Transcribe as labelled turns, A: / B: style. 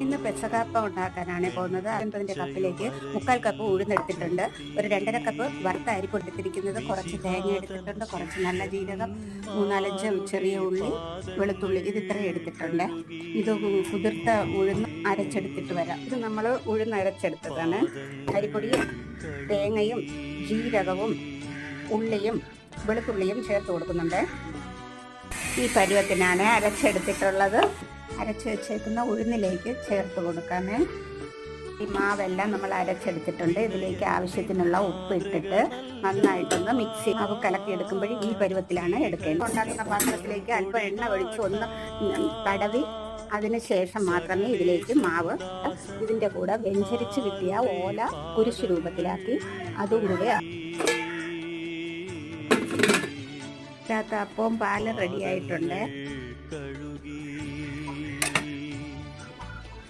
A: ഇന്ന് പെസകാപ്പ ഉണ്ടാക്കാനാണ് പോകുന്നത്. അൻപതിന്റെ കപ്പിലേക്ക് മുക്കാൽ കപ്പ് ഉഴുന്നെടുത്തിട്ടുണ്ട്. ഒരു രണ്ടര കപ്പ് വറുത്ത അരി കൊടുത്തിരിക്കുന്നത്. കുറച്ച് തേങ്ങ എടുത്തിട്ടുണ്ട്. കുറച്ച് നല്ല ജീരകം മൂന്നാലഞ്ച് ചെറിയ ഉള്ളി വെളുത്തുള്ളി ഇത് ഇത്രയും എടുത്തിട്ടുണ്ട്. ഇത് കുതിർത്ത ഉഴുന്ന് അരച്ചെടുത്തിട്ട് വരാം. ഇത് നമ്മൾ ഉഴുന്ന് അരച്ചെടുത്തതാണ്. അരിപ്പൊടിയും തേങ്ങയും ജീരകവും ഉള്ളിയും വെളുത്തുള്ളിയും ചേർത്ത് കൊടുക്കുന്നുണ്ട്. ഈ പരുവത്തിനാണ് അരച്ചെടുത്തിട്ടുള്ളത്. അരച്ച് വെച്ചേക്കുന്ന ഉഴുന്നിലേക്ക് ചേർത്ത് കൊടുക്കാമേ. ഈ മാവെല്ലാം നമ്മൾ അരച്ചെടുത്തിട്ടുണ്ട്. ഇതിലേക്ക് ആവശ്യത്തിനുള്ള ഉപ്പ് ഇട്ടിട്ട് നന്നായിട്ടൊന്ന് മിക്സി മാവ് കലക്കി എടുക്കുമ്പോൾ ഈ പരുവത്തിലാണ് എടുക്കേണ്ടത്. ഉണ്ടാക്കുന്ന പാത്രത്തിലേക്ക് അല്പം എണ്ണ ഒഴിച്ച് ഒന്ന് തടവി തടവി അതിനുശേഷം മാത്രമേ ഇതിലേക്ക് മാവ് ഇതിന്റെ കൂടെ വെഞ്ചരിച്ച് കിട്ടിയ ഓല കുരിശ് രൂപത്തിലാക്കി അതും കൂടെ കട്ടിക്കകത്ത് അപ്പവും പാലും റെഡിയായിട്ടുണ്ട്.